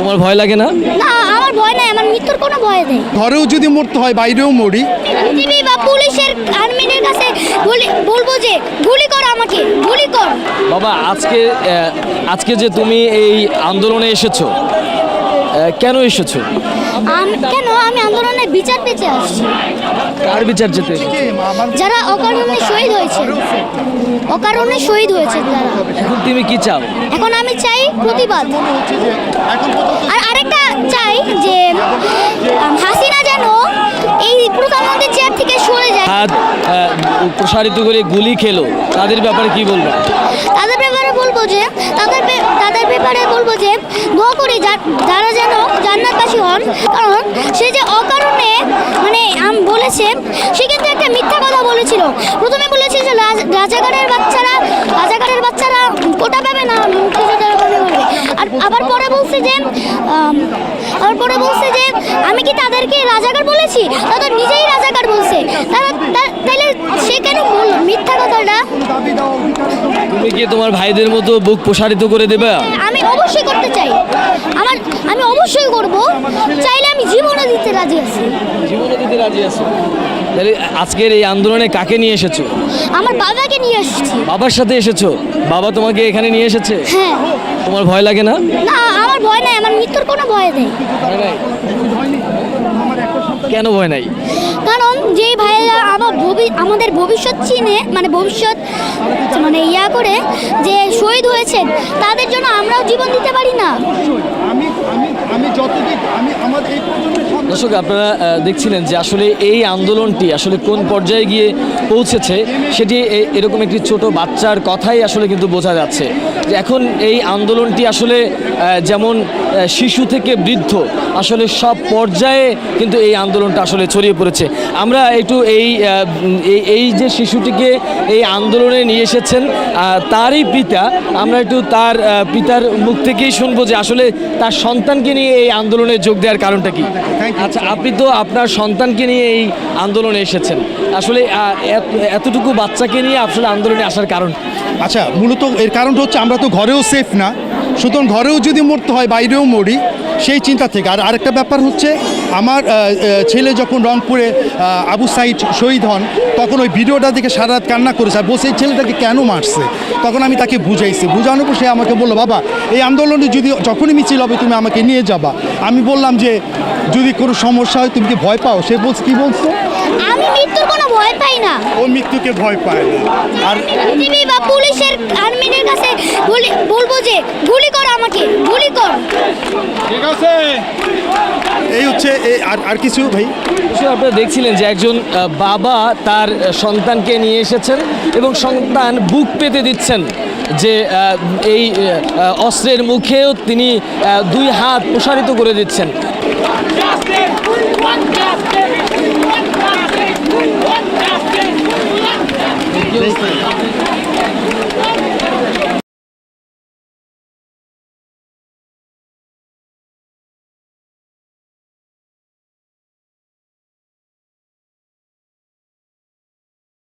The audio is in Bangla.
তোমার ভয় লাগে না? না আমার ভয় নাই আমার মৃত্যুর কোনো ভয় নেই। ঘরেও যদি মরতে হয় বাইরেও মরি। টিভি বা পুলিশের আর্মিদের কাছে বলি- বলব যে গুলি কর আমাকে গুলি কর। বাবা আজকে আজকে যে তুমি এই আন্দোলনে এসেছ কেন এসেছ? আমি কেন? আমি আন্দোলনে বিচার পেতে আসছি। কার বিচার যেতে। যারা অকারণে শহীদ হয়েছে। অকারণে শহীদ হয়েছে যারা এখন তুমি কি চাও? এখন আমি চাই প্রতিবাদ। আর আরেকটা চাই যে হাসিনা যেন এই প্রধানমন্ত্রীর চেয়ার থেকে সরে যায়। হাত প্রসারিত করে গুলি খেলো। তাদের ব্যাপারে কি বলব? তাদের ব্যাপারে বলব যে তাদের তাদের ব্যাপারে বলব যে দোয়া করি যারা যেন জান্নাতবাসী হন। কারণ সে বলেছে সে কিন্তু একটা মিথ্যা কথা বলেছিল। প্রথমে বলেছে যে রাজ- রাজাকারের বাচ্চারা রাজাকারের বাচ্চারা কোটা পাবে না আর আবার পরে বলছে যে আবার পরে বলছে যে আমি কি তাদেরকে রাজাকার বলেছি? তারা তো নিজেই রাজাকার বলছে। তারা তাহলে সে কেন বলল মিথ্যা কথাটা? তুমি কি তোমার ভাইদের মতো বুক প্রসারিত করে দেবে? আমি অবশ্যই করতে চাই। আমার আমি অবশ্যই করব। চাইলে আমি জীবনও দিতে রাজি আছি। দিতে রাজি আছো? তাহলে আজকের এই আন্দোলনে কাকে নিয়ে এসেছ? আমার বাবাকে নিয়ে আসছি বাবার সাথে এসেছ? বাবা তোমাকে এখানে নিয়ে এসেছে? হ্যাঁ। তোমার ভয় লাগে না? না আমার ভয় নাই আমার মৃত্যুর কোনো ভয় নেই? কেন ভয় নাই? কারণ যেই ভাইয়েরা আমার ভবি- আমাদের ভবিষ্যৎ চিনে মানে ভবিষ্যৎ মানে ইয়া করে যে শহীদ হয়েছেন তাদের জন্য আমরাও জীবন দিতে পারি না। দর্শক, আপনারা দেখছিলেন যে আসলে এই আন্দোলনটি আসলে কোন পর্যায়ে গিয়ে পৌঁছেছে, সেটি এরকম একটি ছোট বাচ্চার কথাই আসলে কিন্তু বোঝা যাচ্ছে। এখন এই আন্দোলনটি আসলে যেমন শিশু থেকে বৃদ্ধ আসলে সব পর্যায়ে কিন্তু এই আন্দোলনটা আসলে ছড়িয়ে পড়েছে। আমরা একটু এই এই- যে শিশুটিকে এই আন্দোলনে নিয়ে এসেছেন তারই পিতা আমরা একটু তার পিতার মুখ থেকেই শুনব যে আসলে তার সন্তানকে নিয়ে এই আন্দোলনে যোগ দেওয়ার কারণটা কি। আচ্ছা আপনি তো আপনার সন্তানকে নিয়ে এই আন্দোলনে এসেছেন। আসলে এতটুকু বাচ্চাকে নিয়ে আসলে আন্দোলনে আসার কারণ আচ্ছা মূলত এর কারণটা হচ্ছে আমরা তো ঘরেও সেফ না। সুতরাং ঘরেও যদি মরতে হয় বাইরেও মরি সেই চিন্তা থেকে। আর আরেকটা ব্যাপার হচ্ছে আমার ছেলে যখন রংপুরে আবু সাইড শহীদ হন তখন ওই ভিডিওটা দেখে সারা রাত কান্না করেছে। আর বসে এই ছেলেটাকে কেন মারছে? তখন আমি তাকে বুঝাইছি। বুঝানোর পর সে আমাকে বলল বাবা এই আন্দোলনে যদি যখনই মিছিল হবে তুমি আমাকে নিয়ে যাবা। আমি বললাম যে যদি কোনো সমস্যা হয় তুমি কি ভয় পাও? সে বলছে কী বলছো? আমি মৃত্যুর কোনো ভয় পাই না। ও মৃত্যুকে ভয় পায় না। আর বা পুলিশের আর্মিদের কাছে যে গুলি কর আমাকে গুলি কর। ঠিক আছে। এই হচ্ছে আর আর কিছু ভাই? আপনারা দেখছিলেন যে একজন বাবা তার সন্তানকে নিয়ে এসেছেন এবং সন্তান বুক পেতে দিচ্ছেন যে এই অস্ত্রের মুখেও তিনি দুই হাত প্রসারিত করে দিচ্ছেন।